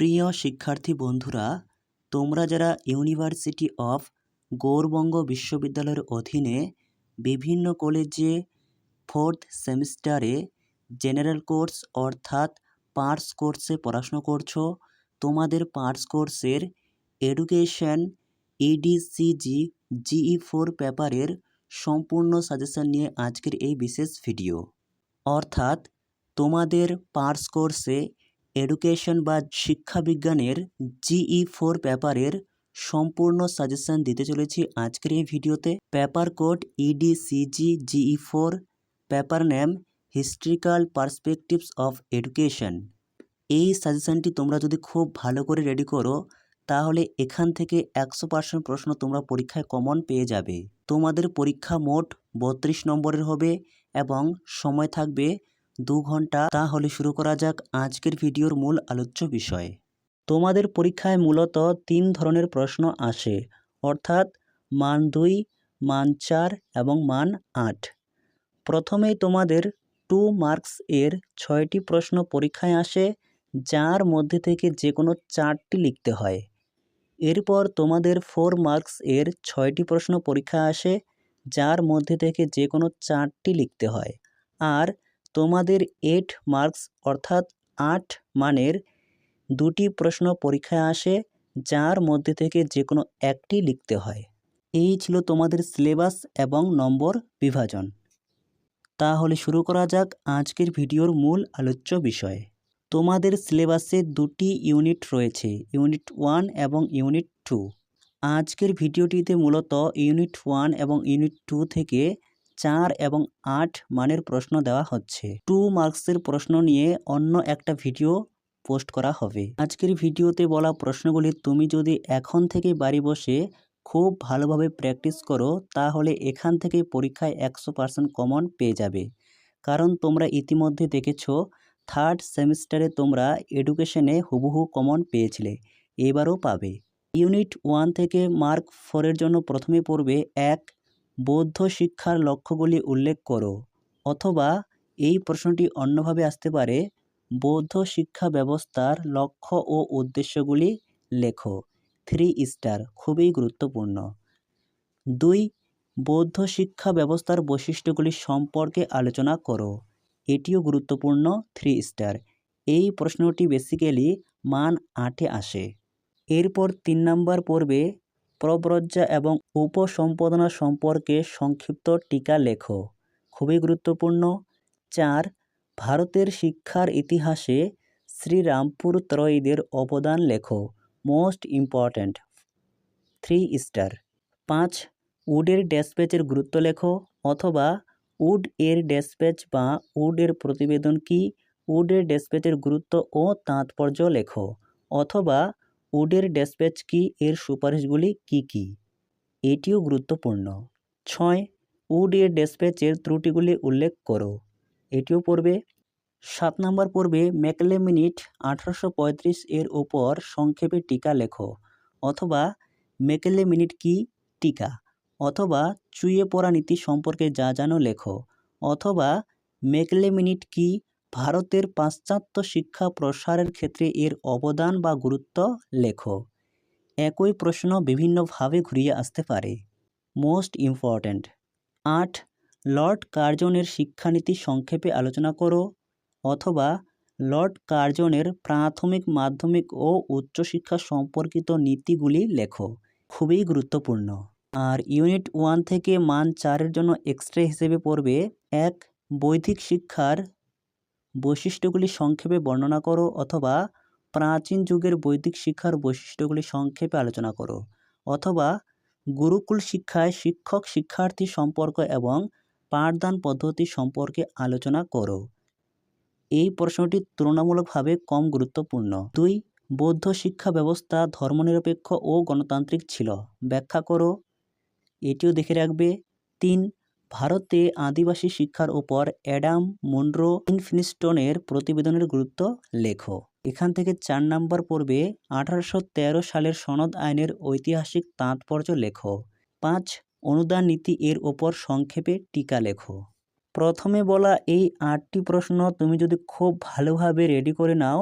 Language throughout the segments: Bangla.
প্রিয় শিক্ষার্থী বন্ধুরা, তোমরা যারা ইউনিভার্সিটি অফ গৌরবঙ্গ বিশ্ববিদ্যালয়ের অধীনে বিভিন্ন কলেজে ফোর্থ সেমিস্টারে জেনারেল কোর্স অর্থাৎ পার্টস কোর্সে পড়াশুনো করছ, তোমাদের পার্টস কোর্সের এডুকেশন ইডিসিজি জিই ফোর পেপারের সম্পূর্ণ সাজেশন নিয়ে আজকের এই বিশেষ ভিডিও অর্থাৎ তোমাদের পার্টস কোর্সে এডুকেশন বা শিক্ষাবিজ্ঞানের জিই ফোর পেপারের সম্পূর্ণ সাজেশন দিতে চলেছি আজকের এই ভিডিওতে। Paper code EDCG GE four paper name historical perspectives of education এই সাজেশনটি তোমরা যদি খুব ভালো করে রেডি করো, তাহলে এখান থেকে একশো পার্সেন্ট প্রশ্ন তোমরা পরীক্ষায় কমন পেয়ে যাবে। তোমাদের পরীক্ষা মোট বত্রিশ নম্বরের হবে এবং সময় থাকবে দু ঘণ্টা, তাহলে শুরু করা যাক আজকের ভিডিওর মূল আলোচ্য বিষয়। তোমাদের পরীক্ষায় মূলত তিন ধরনের প্রশ্ন আসে, অর্থাৎ মান দুই, মান চার এবং মান আট। প্রথমেই তোমাদের টু মার্কস এর ছয়টি প্রশ্ন পরীক্ষায় আসে, যার মধ্যে থেকে যে কোনো চারটি লিখতে হয়। এরপর তোমাদের ফোর মার্কস এর ছয়টি প্রশ্ন পরীক্ষা আসে, যার মধ্যে থেকে যে কোনো চারটি লিখতে হয়। আর তোমাদের এইট মার্কস অর্থাৎ আট মানের দুটি প্রশ্ন পরীক্ষায় আসে, যার মধ্যে থেকে যে কোনো একটি লিখতে হয়। এই ছিল তোমাদের সিলেবাস এবং নম্বর বিভাজন। তাহলে শুরু করা যাক আজকের ভিডিওর মূল আলোচ্য বিষয়। তোমাদের সিলেবাসে দুটি ইউনিট রয়েছে ইউনিট ওয়ান এবং ইউনিট টু আজকের ভিডিওটিতে মূলত ইউনিট ওয়ান এবং ইউনিট টু থেকে চার এবং আট মানের প্রশ্ন দেওয়া হচ্ছে। টু মার্কসের প্রশ্ন নিয়ে অন্য একটা ভিডিও পোস্ট করা হবে। আজকের ভিডিওতে বলা প্রশ্নগুলি তুমি যদি এখন থেকে বাড়ি বসে খুব ভালোভাবে প্র্যাকটিস করো, তাহলে এখান থেকে পরীক্ষায় একশো পার্সেন্ট কমন পেয়ে যাবে। কারণ তোমরা ইতিমধ্যে দেখেছ, থার্ড সেমিস্টারে তোমরা এডুকেশনে হুবহু কমন পেয়েছিলে, এবারও পাবে। ইউনিট ওয়ান থেকে মার্ক ফোরের জন্য প্রথমে পড়বে এক বৌদ্ধ শিক্ষার লক্ষ্যগুলি উল্লেখ করো, অথবা এই প্রশ্নটি অন্যভাবে আসতে পারে, বৌদ্ধ শিক্ষা ব্যবস্থার লক্ষ্য ও উদ্দেশ্যগুলি লেখো। থ্রি স্টার, খুবই গুরুত্বপূর্ণ। দুই, বৌদ্ধ শিক্ষা ব্যবস্থার বৈশিষ্ট্যগুলি সম্পর্কে আলোচনা করো। এটিও গুরুত্বপূর্ণ, থ্রি স্টার। এই প্রশ্নটি বেসিক্যালি মান আটে আসে। এরপর তিন নম্বর পড়বে প্রব্রজ্জা এবং উপসম্পাদনা সম্পর্কে সংক্ষিপ্ত টিকা লেখো। খুবই গুরুত্বপূর্ণ। চার, ভারতের শিক্ষার ইতিহাসে শ্রীরামপুর ত্রয়ীদের অবদান লেখো। Most important. Three star. পাঁচ, উডের ড্যাসপ্যাচের গুরুত্ব লেখো অথবা উড এর ড্যাসপ্যাচ বা উডের প্রতিবেদন কি? উডের ড্যাসপ্যাচের গুরুত্ব ও তাৎপর্য লেখো। অথবা উডের ড্যাসপ্যাচ কি? এর সুপারিশগুলি কি কি? এটিও গুরুত্বপূর্ণ। ছয় উড এর ত্রুটিগুলি উল্লেখ করো। এটিও পড়বে। সাত নম্বর পড়বে ম্যাকলে মিনিট আঠারোশো পঁয়ত্রিশ এর ওপর সংক্ষেপে টিকা লেখো। অথবা মেকেলে মিনিট কি? টিকা। অথবা, চুইয়ে পড়া নীতি সম্পর্কে যা জানো লেখো। অথবা মেকলে মিনিট কি? ভারতের পাশ্চাত্য শিক্ষা প্রসারের ক্ষেত্রে এর অবদান বা গুরুত্ব লেখো। একই প্রশ্ন বিভিন্নভাবে ঘুরিয়ে আসতে পারে। Most important. আট, লর্ড কার্জনের শিক্ষানীতি সংক্ষেপে আলোচনা করো অথবা লর্ড কার্জনের প্রাথমিক, মাধ্যমিক ও উচ্চশিক্ষা সম্পর্কিত নীতিগুলি লেখো। খুবই গুরুত্বপূর্ণ। আর ইউনিট ওয়ান থেকে মান চারের জন্য এক্সট্রা হিসেবে পড়বে এক, বৈদিক শিক্ষার বৈশিষ্ট্যগুলি সংক্ষেপে বর্ণনা করো অথবা প্রাচীন যুগের বৈদিক শিক্ষার বৈশিষ্ট্যগুলি সংক্ষেপে আলোচনা করো। অথবা গুরুকুল শিক্ষায় শিক্ষক শিক্ষার্থী সম্পর্ক এবং পাঠদান পদ্ধতি সম্পর্কে আলোচনা করো। এই প্রশ্নটি তুলনামূলকভাবে কম গুরুত্বপূর্ণ। দুই, বৌদ্ধ শিক্ষা ব্যবস্থা ধর্মনিরপেক্ষ ও গণতান্ত্রিক ছিল। ব্যাখ্যা করো। এটিও দেখে রাখবে। তিন ভারতে আদিবাসী শিক্ষার ওপর অ্যাডাম মনরো ইনফিনিস্টনের প্রতিবেদনের গুরুত্ব লেখো। এখান থেকে চার নম্বর পর্বে আঠারোশো তেরো সালের সনদ আইনের ঐতিহাসিক তাৎপর্য লেখো। পাঁচ, অনুদান নীতি এর ওপর সংক্ষেপে টিকা লেখো। প্রথমে বলা এই আটটি প্রশ্ন তুমি যদি খুব ভালোভাবে রেডি করে নাও,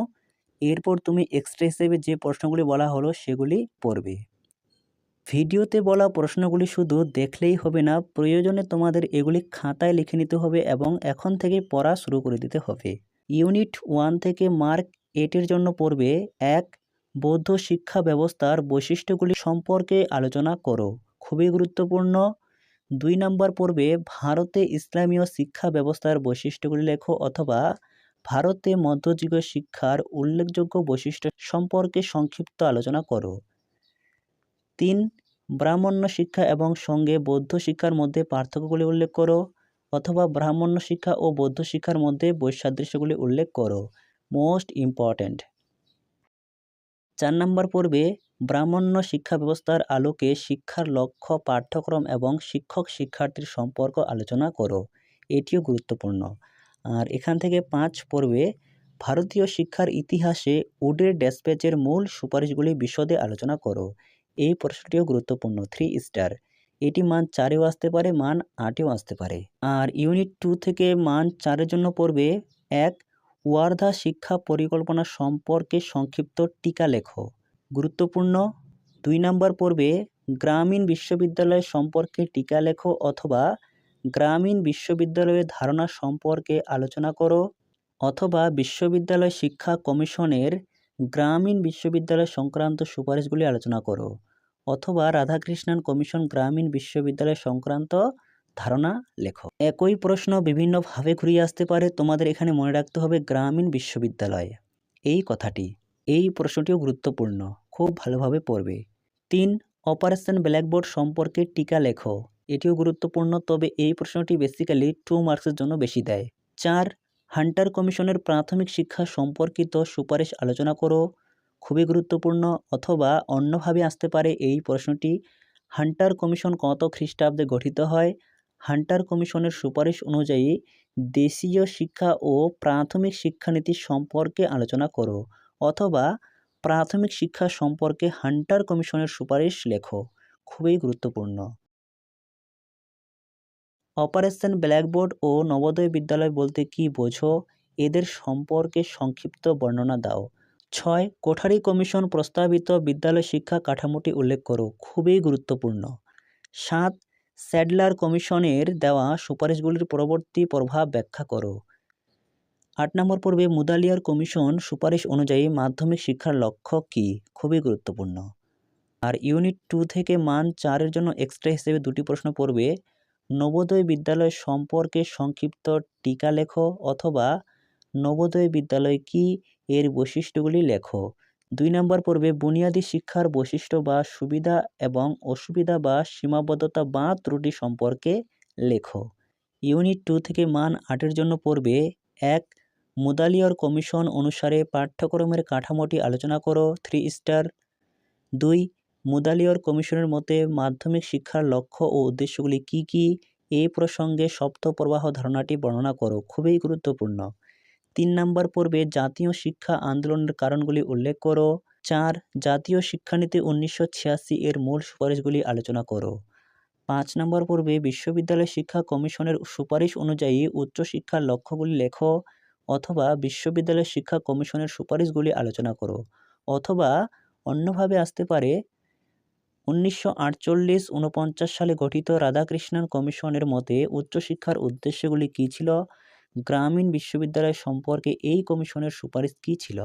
এরপর তুমি এক্সট্রা হিসেবে যে প্রশ্নগুলি বলা হলো সেগুলি পড়বে। ভিডিওতে বলা প্রশ্নগুলি শুধু দেখলেই হবে না, প্রয়োজনে তোমাদের এগুলি খাতায় লিখে নিতে হবে এবং এখন থেকে পড়া শুরু করে দিতে হবে। ইউনিট ওয়ান থেকে মার্ক এইটের জন্য পড়বে এক, বৌদ্ধ শিক্ষা ব্যবস্থার বৈশিষ্ট্যগুলি সম্পর্কে আলোচনা করো, খুবই গুরুত্বপূর্ণ। দুই নম্বর পড়বে ভারতে ইসলামীয় শিক্ষা ব্যবস্থার বৈশিষ্ট্যগুলি লেখো অথবা ভারতে মধ্যযুগীয় শিক্ষার উল্লেখযোগ্য বৈশিষ্ট্য সম্পর্কে সংক্ষিপ্ত আলোচনা করো। তিন, ব্রাহ্মণ্য শিক্ষা এবং সঙ্গে বৌদ্ধ শিক্ষার মধ্যে পার্থক্যগুলি উল্লেখ করো অথবা ব্রাহ্মণ্য শিক্ষা ও বৌদ্ধ শিক্ষার মধ্যে বৈসাদৃশ্যগুলি উল্লেখ করো। Most important. চার নম্বর পর্বে, ব্রাহ্মণ্য শিক্ষা ব্যবস্থার আলোকে শিক্ষার লক্ষ্য, পাঠ্যক্রম এবং শিক্ষক শিক্ষার্থীর সম্পর্ক আলোচনা করো। এটিও গুরুত্বপূর্ণ। আর এখান থেকে পাঁচ পর্বে, ভারতীয় শিক্ষার ইতিহাসে উডের ড্যাসপ্যাচের মূল সুপারিশগুলি বিশদে আলোচনা করো। এই প্রশ্নটিও গুরুত্বপূর্ণ থ্রি স্টার এটি মান চারেও আসতে পারে, মান আটেও আসতে পারে। আর ইউনিট টু থেকে মান চারের জন্য পড়বে, এক, ওয়ার্ধা শিক্ষা পরিকল্পনা সম্পর্কে সংক্ষিপ্ত টিকা লেখো। গুরুত্বপূর্ণ, দুই নম্বর পড়বে, গ্রামীণ বিশ্ববিদ্যালয় সম্পর্কে টিকা লেখো অথবা গ্রামীণ বিশ্ববিদ্যালয়ের ধারণা সম্পর্কে আলোচনা করো অথবা বিশ্ববিদ্যালয় শিক্ষা কমিশনের গ্রামীণ বিশ্ববিদ্যালয় সংক্রান্ত সুপারিশগুলি আলোচনা করো। অথবা রাধাকৃষ্ণন কমিশন গ্রামীণ বিশ্ববিদ্যালয় সংক্রান্ত ধারণা লেখো। একই প্রশ্ন বিভিন্নভাবে ঘুরিয়ে আসতে পারে, তোমাদের এখানে মনে রাখতে হবে গ্রামীণ বিশ্ববিদ্যালয়। এই কথাটি, এই প্রশ্নটিও গুরুত্বপূর্ণ, খুব ভালোভাবে পড়বে। তিন, অপারেশন ব্ল্যাকবোর্ড সম্পর্কে টিকা লেখো। এটিও গুরুত্বপূর্ণ, তবে এই প্রশ্নটি বেসিক্যালি টু মার্কসের জন্য বেশি দেয়। চার, হান্টার কমিশনের প্রাথমিক শিক্ষা সম্পর্কিত সুপারিশ আলোচনা করো। খুবই গুরুত্বপূর্ণ অথবা অন্যভাবে আসতে পারে এই প্রশ্নটি। হান্টার কমিশন কত খ্রিস্টাব্দে গঠিত হয়? হান্টার কমিশনের সুপারিশ অনুযায়ী দেশীয় শিক্ষা ও প্রাথমিক শিক্ষানীতি সম্পর্কে আলোচনা করো অথবা প্রাথমিক শিক্ষা সম্পর্কে হান্টার কমিশনের সুপারিশ লেখো। খুবই গুরুত্বপূর্ণ। অপারেশন ব্ল্যাকবোর্ড ও নবোদয় বিদ্যালয় বলতে কি বোঝো? এদের সম্পর্কে সংক্ষিপ্ত বর্ণনা দাও। ছয়, কোঠারি কমিশন প্রস্তাবিত বিদ্যালয় শিক্ষা কাঠামোটি উল্লেখ করো, খুবই গুরুত্বপূর্ণ। সাত, স্যাডলার কমিশনের দেওয়া সুপারিশগুলির পরবর্তী প্রভাব ব্যাখ্যা করো। আট নম্বর পর্বে মুদালিয়ার কমিশন সুপারিশ অনুযায়ী মাধ্যমিক শিক্ষার লক্ষ্য কী? খুবই গুরুত্বপূর্ণ। আর ইউনিট টু থেকে মান চারের জন্য এক্সট্রা হিসেবে দুটি প্রশ্ন পড়বে, নবোদয় বিদ্যালয় সম্পর্কে সংক্ষিপ্ত টিকা লেখো অথবা নবোদয় বিদ্যালয় কি এর বৈশিষ্ট্যগুলি লেখো। দুই নম্বর পর্বে বুনিয়াদী শিক্ষার বৈশিষ্ট্য বা সুবিধা এবং অসুবিধা বা সীমাবদ্ধতা বা ত্রুটি সম্পর্কে লেখো। ইউনিট টু থেকে মান আটের জন্য পড়বে এক, মুদালিয়র কমিশন অনুসারে পাঠ্যক্রমের কাঠামোটি আলোচনা করো, থ্রি স্টার। দুই, মুদালিয়র কমিশনের মতে মাধ্যমিক শিক্ষার লক্ষ্য ও উদ্দেশ্যগুলি কি কি? এই প্রসঙ্গে সপ্ত প্রবাহ ধারণাটি বর্ণনা করো, খুবই গুরুত্বপূর্ণ। তিন নম্বর পর্বে জাতীয় শিক্ষা আন্দোলনের কারণগুলি উল্লেখ করো। চার, জাতীয় শিক্ষানীতি উনিশশো ছিয়াশি এর মূল সুপারিশগুলি আলোচনা করো। পাঁচ নম্বর পর্বে বিশ্ববিদ্যালয় শিক্ষা কমিশনের সুপারিশ অনুযায়ী উচ্চশিক্ষার লক্ষ্যগুলি লেখো অথবা বিশ্ববিদ্যালয় শিক্ষা কমিশনের সুপারিশগুলি আলোচনা করো অথবা অন্যভাবে আসতে পারে, উনিশশো আটচল্লিশ উনপঞ্চাশ সালে গঠিত রাধাকৃষ্ণন কমিশনের মতে উচ্চশিক্ষার উদ্দেশ্যগুলি কী ছিল? গ্রামীণ বিশ্ববিদ্যালয় সম্পর্কে এই কমিশনের সুপারিশ কী ছিল?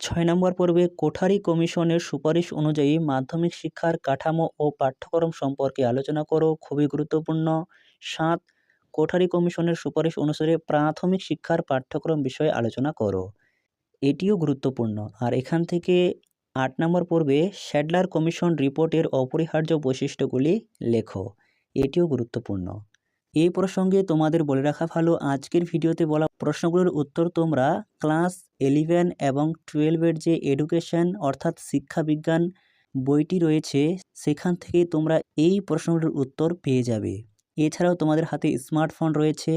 ছয় নম্বর পর্বে কোঠারি কমিশনের সুপারিশ অনুযায়ী মাধ্যমিক শিক্ষার কাঠামো ও পাঠ্যক্রম সম্পর্কে আলোচনা করো, খুবই গুরুত্বপূর্ণ। সাত, কোঠারি কমিশনের সুপারিশ অনুসারে প্রাথমিক শিক্ষার পাঠ্যক্রম বিষয়ে আলোচনা করো। এটিও গুরুত্বপূর্ণ। আর এখান থেকে আট নম্বর পর্বে শ্যাডলার কমিশন রিপোর্টের অপরিহার্য বৈশিষ্ট্যগুলি লেখো। এটিও গুরুত্বপূর্ণ। এই প্রসঙ্গে তোমাদের বলে রাখা ভালো, আজকের ভিডিওতে বলা প্রশ্নগুলোর উত্তর তোমরা ক্লাস ইলেভেন এবং টুয়েলভের যে এডুকেশন অর্থাৎ শিক্ষাবিজ্ঞান বইটি রয়েছে, সেখান থেকে তোমরা এই প্রশ্নগুলোর উত্তর পেয়ে যাবে। এছাড়াও তোমাদের হাতে স্মার্টফোন রয়েছে,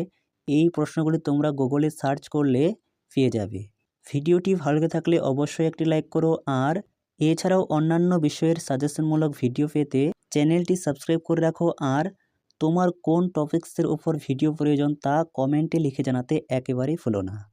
এই প্রশ্নগুলি তোমরা গুগলে সার্চ করলে পেয়ে যাবে। ভিডিওটি ভালো লেগে থাকলে অবশ্যই একটি লাইক করো, আর এছাড়াও অন্যান্য বিষয়ের সাজেশনমূলক ভিডিও পেতে চ্যানেলটি সাবস্ক্রাইব করে রাখো, আর তোমার কোন টপিক্সের উপর ভিডিও প্রয়োজন তা কমেন্টে লিখে জানাতে একেবারেই ভুলো না।